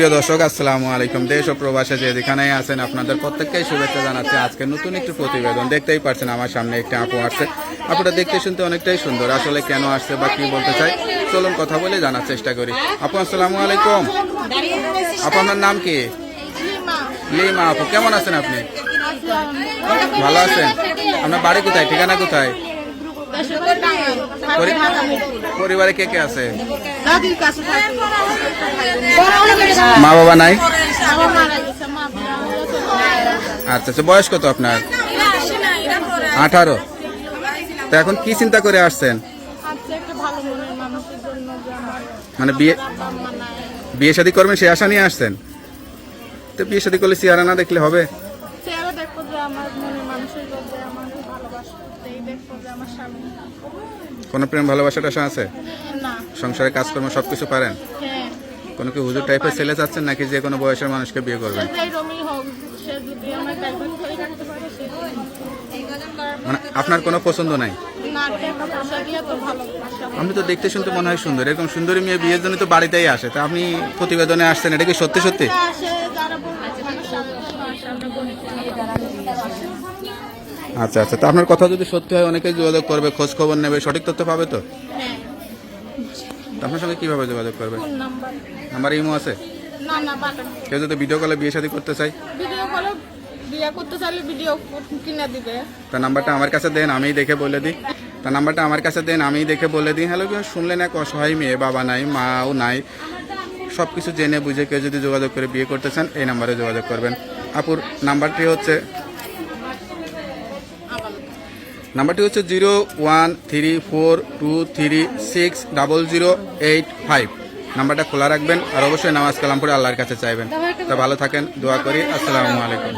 প্রিয় দর্শক, আসসালামু আলাইকুম। দেশ ও প্রবাসে যে যেখানে আছেন, আপনাদের প্রত্যেককেই শুভেচ্ছা জানাচ্ছি। আজকে নতুন একটি প্রতিবেদন। দেখতেই পারছেন আমার সামনে একটি আপু আসছে। আপুটা দেখতে শুনতে অনেকটাই সুন্দর। আসলে কেন আসছে বা কি বলতে চাই চলুন কথা বলে জানার চেষ্টা করি। আপু, আসসালামু আলাইকুম। আপু, আপনার নাম কি? লিমা আপু, কেমন আছেন আপনি? ভালো আছেন। আপনার বাড়ি কোথায়? ঠিকানা কোথায়? পরিবারে কে কে আছে? মা বাবা নাই। আচ্ছা আচ্ছা বয়স কত আপনার? আঠারো। তো এখন কি চিন্তা করে আসছেন? আমার মানে বিয়ে বিয়ে শাদী করবেন সে আশা নিয়ে আসছেন? তো বিয়ে শাদী করলে চেহারা না দেখলে হবে? দেখব যে আমার মনের মানুষের আমাকে এই দেখব যে আমার স্বামী। কোনো প্রেম ভালোবাসাটা আশা আছে? না। সংসারে কাজকর্ম সব কিছু পারেন? হ্যাঁ। কোনো কি হুজুর টাইপের ছেলে চাচ্ছেন নাকি যে কোনো বয়সের মানুষকে বিয়ে করবেন মানে আপনার কোনো পছন্দ নাই? আমি তো দেখতে শুনতে মনে হয় সুন্দর। এরকম সুন্দরী মেয়ে বিয়ের জন্য তো বাড়িতেই আসে। তা আপনি প্রতিবেদনে আসছেন এটা কি সত্যি সত্যি আসে যারা বলছে আমার সামনে সামনে বলছে আচ্ছা আচ্ছা। তো আপনার কথা যদি সত্যি হয় অনেকেই যোগাযোগ করবে খোঁজ খবর নেবে সঠিক তথ্য পাবে তো? আপনার সঙ্গে কীভাবে যোগাযোগ করবে? আমার ইমো আছে? কেউ যদি ভিডিও কলে বিয়ে শাদী করতে চাই ভিডিও বিয়ে করতে চাইলে ভিডিও কিনে দিবে। তার নাম্বারটা আমার কাছে দেন আমিই দেখে বলে দিই। তার নাম্বারটা আমার কাছে দেন আমিই দেখে বলে দিই। হ্যালো কেউ শুনলেন এক অসহায় মেয়ে বাবা নাই মাও নাই। সব কিছু জেনে বুঝে কেউ যদি যোগাযোগ করে বিয়ে করতে চান এই নাম্বারে যোগাযোগ করবেন। আপুর নাম্বারটি হচ্ছে নাম্বারটি হচ্ছে zero one three four two three six double zero eight five. নাম্বারটা খোলা রাখবেন আর অবশ্যই নামাজ কালাম পড়ে আল্লাহর কাছে চাইবেন। তা ভালো থাকেন দোয়া করি। আসসালামু আলাইকুম।